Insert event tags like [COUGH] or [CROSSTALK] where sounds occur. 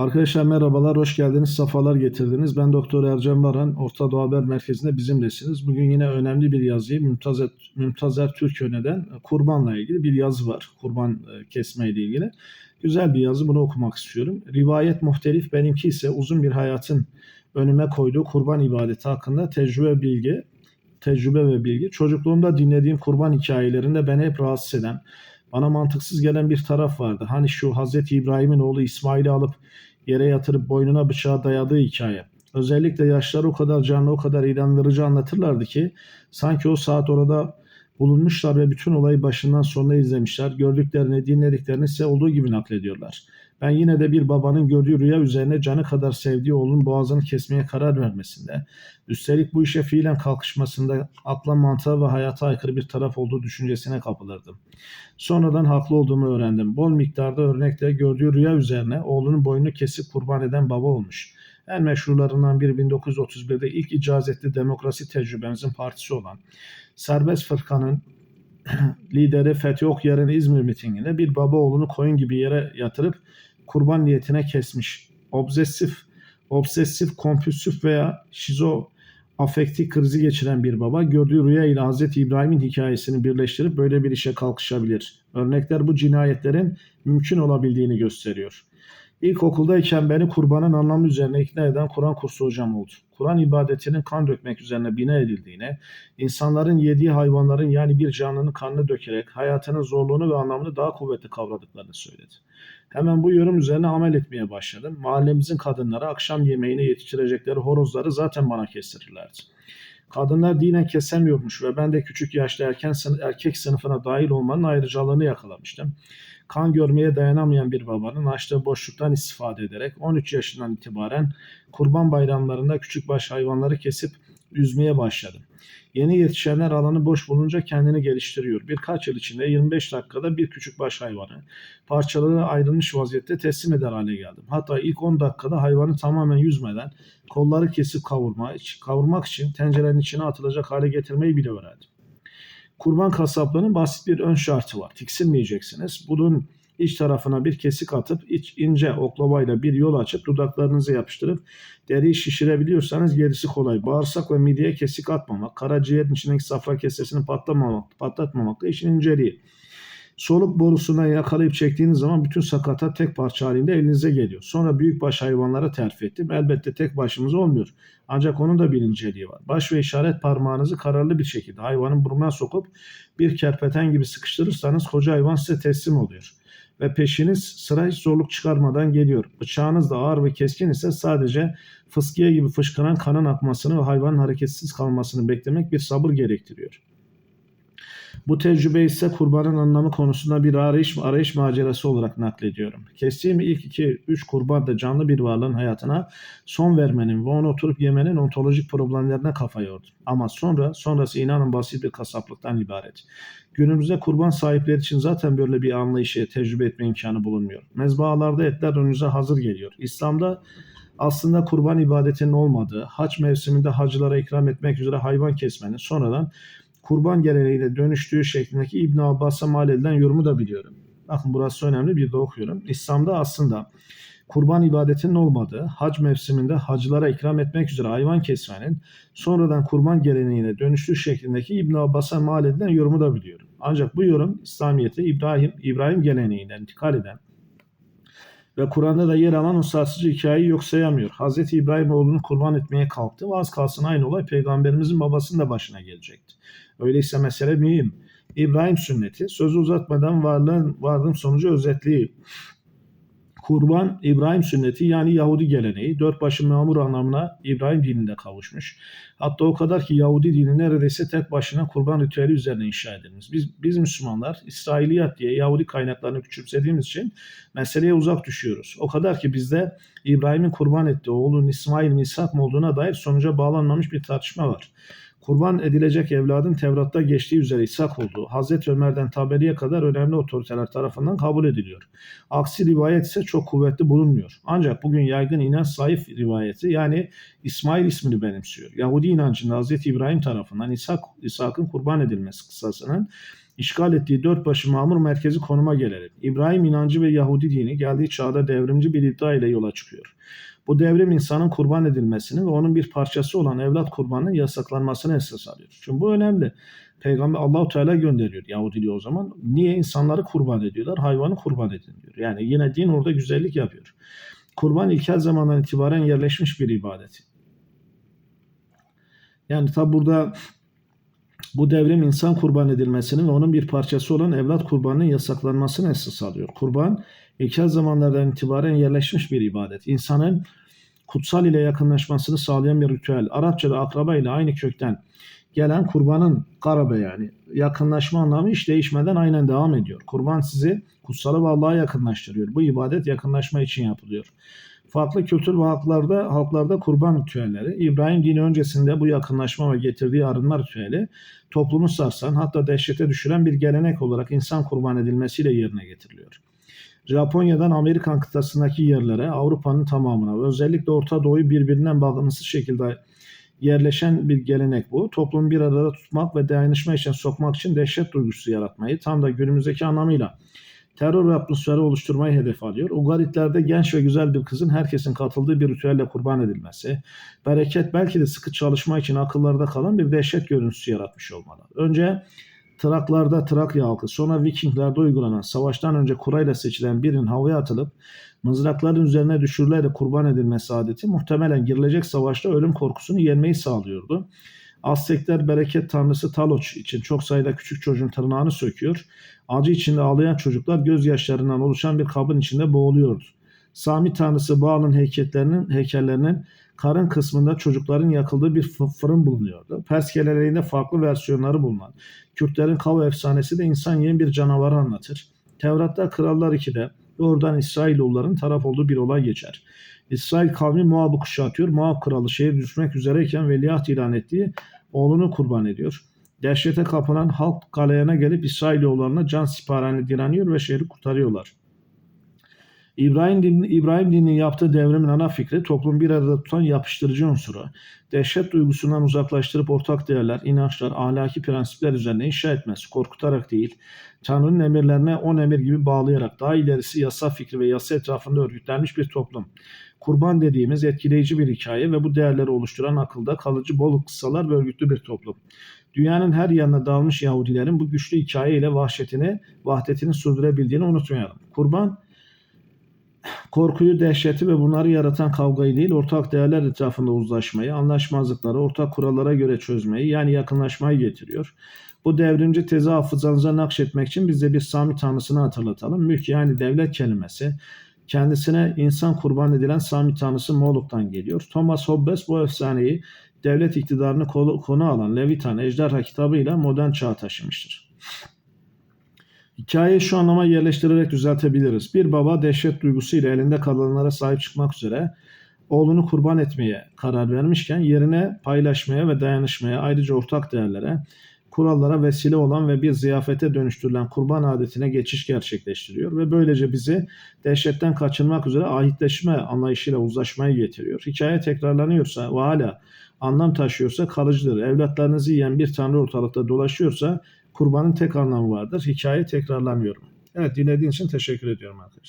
Arkadaşlar merhabalar, hoş geldiniz, safalar getirdiniz. Ben Doktor Ercan Baran, Orta Doğu Haber Merkezi'nde bizimlesiniz. Bugün yine önemli bir yazıyı Mümtazer, Mümtazer Türköne'den kurbanla ilgili bir yazı var. Kurban e, kesme ile ilgili. Güzel bir yazı, bunu okumak istiyorum. Rivayet muhtelif, benimki ise uzun bir hayatın önüme koyduğu kurban ibadeti hakkında tecrübe bilgi, tecrübe ve bilgi. Çocukluğumda dinlediğim kurban hikayelerinde beni hep rahatsız eden, bana mantıksız gelen bir taraf vardı. Hani şu Hazreti İbrahim'in oğlu İsmail'i alıp yere yatırıp boynuna bıçağı dayadığı hikaye. Özellikle yaşları o kadar canlı, o kadar inandırıcı anlatırlardı ki sanki o saat orada bulunmuşlar ve bütün olayı başından sonuna izlemişler. Gördüklerini, dinlediklerini ise olduğu gibi naklediyorlar. Ben yine de bir babanın gördüğü rüya üzerine canı kadar sevdiği oğlunun boğazını kesmeye karar vermesinde, üstelik bu işe fiilen kalkışmasında akla mantığa ve hayata aykırı bir taraf olduğu düşüncesine kapılırdım. Sonradan haklı olduğumu öğrendim. Bol miktarda örnekle gördüğü rüya üzerine oğlunun boynunu kesip kurban eden baba olmuş. En meşhurlarından biri 1931'de ilk icazetli demokrasi tecrübemizin partisi olan Serbest Fırkanın [CLEARS THROAT] lideri Fethi Okyar'ın İzmir mitinginde bir baba oğlunu koyun gibi yere yatırıp kurban niyetine kesmiş. Obsesif, obsesif, kompulsif veya şizo afektif krizi geçiren bir baba gördüğü rüya ile Hz. İbrahim'in hikayesini birleştirip böyle bir işe kalkışabilir. Örnekler bu cinayetlerin mümkün olabildiğini gösteriyor. İlkokuldayken beni kurbanın anlamı üzerine ikna eden Kur'an kursu hocam oldu. Kur'an ibadetinin kan dökmek üzerine bina edildiğine, insanların yediği hayvanların yani bir canlının kanını dökerek hayatının zorluğunu ve anlamını daha kuvvetli kavradıklarını söyledi. Hemen bu yorum üzerine amel etmeye başladım. Mahallemizin kadınları akşam yemeğine yetiştirecekleri horozları zaten bana kestirirlerdi. Kadınlar dinen kesemiyormuş ve ben de küçük yaşta erken sınıf, erkek sınıfına dahil olmanın ayrıcalığını yakalamıştım. Kan görmeye dayanamayan bir babanın açtığı boşluktan istifade ederek 13 yaşından itibaren kurban bayramlarında küçükbaş hayvanları kesip üzmeye başladım. Yeni yetişenler alanı boş bulunca kendini geliştiriyor. Birkaç yıl içinde 25 dakikada bir küçük baş hayvanı parçaları ayrılmış vaziyette teslim eder hale geldim. Hatta ilk 10 dakikada hayvanı tamamen yüzmeden kolları kesip kavurma, kavurmak için tencerenin içine atılacak hale getirmeyi bile öğrendim. Kurban kasaplığının basit bir ön şartı var. Tiksinmeyeceksiniz. Bunun iç tarafına bir kesik atıp iç ince oklavayla bir yol açıp dudaklarınızı yapıştırıp deriyi şişirebiliyorsanız gerisi kolay. Bağırsak ve mideye kesik atmamak, karaciğerin içindeki safra kesesini patlamamak, patlatmamak da işin inceliği. Soluk borusuna yakalayıp çektiğiniz zaman bütün sakata tek parça halinde elinize geliyor. Sonra büyükbaş hayvanlara terfi ettim. Elbette tek başımız olmuyor. Ancak onun da bir inceliği var. Baş ve işaret parmağınızı kararlı bir şekilde hayvanın burnuna sokup bir kerpeten gibi sıkıştırırsanız koca hayvan size teslim oluyor ve peşiniz sıra hiç zorluk çıkarmadan geliyor. Bıçağınız da ağır ve keskin ise sadece fıskiye gibi fışkıran kanın akmasını ve hayvanın hareketsiz kalmasını beklemek bir sabır gerektiriyor. Bu tecrübe ise kurbanın anlamı konusunda bir arayış, arayış macerası olarak naklediyorum. Kestiğim ilk 2-3 kurban da canlı bir varlığın hayatına son vermenin ve onu oturup yemenin ontolojik problemlerine kafa yordum. Ama sonra, sonrası inanın basit bir kasaplıktan ibaret. Günümüzde kurban sahipleri için zaten böyle bir anlayışı tecrübe etme imkanı bulunmuyor. Mezbahalarda etler önünüze hazır geliyor. İslam'da aslında kurban ibadetinin olmadığı, haç mevsiminde hacılara ikram etmek üzere hayvan kesmenin sonradan kurban geleneğiyle dönüştüğü şeklindeki İbn Abbas'a mal edilen yorumu da biliyorum. Bakın burası önemli bir de okuyorum. İslam'da aslında kurban ibadetinin olmadığı, hac mevsiminde hacılara ikram etmek üzere hayvan kesmenin sonradan kurban geleneğine dönüştüğü şeklindeki İbn Abbas'a mal edilen yorumu da biliyorum. Ancak bu yorum İslamiyet'e İbrahim, İbrahim geleneğinden intikal eden ve Kur'an'da da yer alan sarsıcı hikayeyi yok sayamıyor. Hz. İbrahim oğlunu kurban etmeye kalktı. Vaz kalsın aynı olay peygamberimizin babasının da başına gelecekti. Öyleyse mesele mühim. İbrahim sünneti sözü uzatmadan varlığın, varlığın sonucu özetliği. Kurban İbrahim sünneti yani Yahudi geleneği dört başı memur anlamına İbrahim dininde kavuşmuş. Hatta o kadar ki Yahudi dini neredeyse tek başına kurban ritüeli üzerine inşa edilmiş. Biz, biz Müslümanlar İsrailiyat diye Yahudi kaynaklarını küçümsediğimiz için meseleye uzak düşüyoruz. O kadar ki bizde İbrahim'in kurban ettiği oğlun İsmail mi İshak mı olduğuna dair sonuca bağlanmamış bir tartışma var kurban edilecek evladın Tevrat'ta geçtiği üzere İshak olduğu, Hazreti Ömer'den Taberi'ye kadar önemli otoriteler tarafından kabul ediliyor. Aksi rivayet ise çok kuvvetli bulunmuyor. Ancak bugün yaygın inanç zayıf rivayeti yani İsmail ismini benimsiyor. Yahudi inancında Hazreti İbrahim tarafından İshak, İshak'ın kurban edilmesi kıssasının işgal ettiği dört başı mamur merkezi konuma gelelim. İbrahim inancı ve Yahudi dini geldiği çağda devrimci bir iddia ile yola çıkıyor. Bu devrim insanın kurban edilmesini ve onun bir parçası olan evlat kurbanının yasaklanmasını esas alıyor. Çünkü bu önemli. Peygamber Allahu Teala gönderiyor Yahudiliği o zaman. Niye insanları kurban ediyorlar? Hayvanı kurban edin diyor. Yani yine din orada güzellik yapıyor. Kurban ilkel zamandan itibaren yerleşmiş bir ibadet. Yani tabi burada bu devrim insan kurban edilmesinin ve onun bir parçası olan evlat kurbanının yasaklanmasını esas alıyor. Kurban ilkel zamanlardan itibaren yerleşmiş bir ibadet. İnsanın kutsal ile yakınlaşmasını sağlayan bir ritüel. Arapçada akraba ile aynı kökten gelen kurbanın karabe yani yakınlaşma anlamı hiç değişmeden aynen devam ediyor. Kurban sizi kutsala ve Allah'a yakınlaştırıyor. Bu ibadet yakınlaşma için yapılıyor. Farklı kültür ve halklarda, halklarda kurban ritüelleri, İbrahim dini öncesinde bu yakınlaşma ve getirdiği arınma ritüeli toplumu sarsan hatta dehşete düşüren bir gelenek olarak insan kurban edilmesiyle yerine getiriliyor. Japonya'dan Amerikan kıtasındaki yerlere, Avrupa'nın tamamına ve özellikle Orta Doğu'yu birbirinden bağımsız şekilde yerleşen bir gelenek bu. Toplumu bir arada tutmak ve dayanışma için sokmak için dehşet duygusu yaratmayı tam da günümüzdeki anlamıyla terör atmosferi oluşturmayı hedef alıyor. Ugaritlerde genç ve güzel bir kızın herkesin katıldığı bir ritüelle kurban edilmesi, bereket belki de sıkı çalışma için akıllarda kalan bir dehşet görüntüsü yaratmış olmalı. Önce Traklarda Trakya halkı, sonra Vikinglerde uygulanan savaştan önce kurayla seçilen birinin havaya atılıp mızrakların üzerine düşürülerek kurban edilmesi adeti muhtemelen girilecek savaşta ölüm korkusunu yenmeyi sağlıyordu. Aztekler bereket tanrısı Taloç için çok sayıda küçük çocuğun tırnağını söküyor. Acı içinde ağlayan çocuklar gözyaşlarından oluşan bir kabın içinde boğuluyordu. Sami tanrısı Baal'ın heykellerinin, heykellerinin karın kısmında çocukların yakıldığı bir fırın bulunuyordu. Pers geleneğinde farklı versiyonları bulunan Kürtlerin Kav efsanesi de insan yiyen bir canavarı anlatır. Tevrat'ta Krallar 2'de doğrudan İsrailoğulların taraf olduğu bir olay geçer. İsrail kavmi Moab'ı kuşatıyor. Moab kralı şehir düşmek üzereyken veliaht ilan ettiği oğlunu kurban ediyor. Dehşete kapılan halk galeyana gelip İsrailoğullarına can siparhane direniyor ve şehri kurtarıyorlar. İbrahim dininin, İbrahim dininin yaptığı devrimin ana fikri toplum bir arada tutan yapıştırıcı unsuru. Dehşet duygusundan uzaklaştırıp ortak değerler, inançlar, ahlaki prensipler üzerine inşa etmesi, korkutarak değil, Tanrı'nın emirlerine on emir gibi bağlayarak daha ilerisi yasa fikri ve yasa etrafında örgütlenmiş bir toplum. Kurban dediğimiz etkileyici bir hikaye ve bu değerleri oluşturan akılda kalıcı bol kıssalar ve örgütlü bir toplum. Dünyanın her yanına dağılmış Yahudilerin bu güçlü hikaye ile vahşetini, vahdetini sürdürebildiğini unutmayalım. Kurban korkuyu, dehşeti ve bunları yaratan kavgayı değil, ortak değerler etrafında uzlaşmayı, anlaşmazlıkları ortak kurallara göre çözmeyi, yani yakınlaşmayı getiriyor. Bu devrimci tezi hafızanıza nakşetmek için biz de bir Sami tanrısını hatırlatalım. Mülk yani devlet kelimesi kendisine insan kurban edilen Sami tanrısı Moluk'tan geliyor. Thomas Hobbes bu efsaneyi devlet iktidarını konu alan Levitan Ejderha kitabıyla modern çağa taşımıştır. Hikayeyi şu anlama yerleştirerek düzeltebiliriz. Bir baba dehşet duygusuyla elinde kalanlara sahip çıkmak üzere oğlunu kurban etmeye karar vermişken yerine paylaşmaya ve dayanışmaya ayrıca ortak değerlere, kurallara vesile olan ve bir ziyafete dönüştürülen kurban adetine geçiş gerçekleştiriyor ve böylece bizi dehşetten kaçınmak üzere ahitleşme anlayışıyla uzlaşmaya getiriyor. Hikaye tekrarlanıyorsa ve hala anlam taşıyorsa kalıcıdır. Evlatlarınızı yiyen bir tanrı ortalıkta dolaşıyorsa kurbanın tek anlamı vardır. Hikaye tekrarlanıyor. Evet dinlediğin için teşekkür ediyorum arkadaşlar.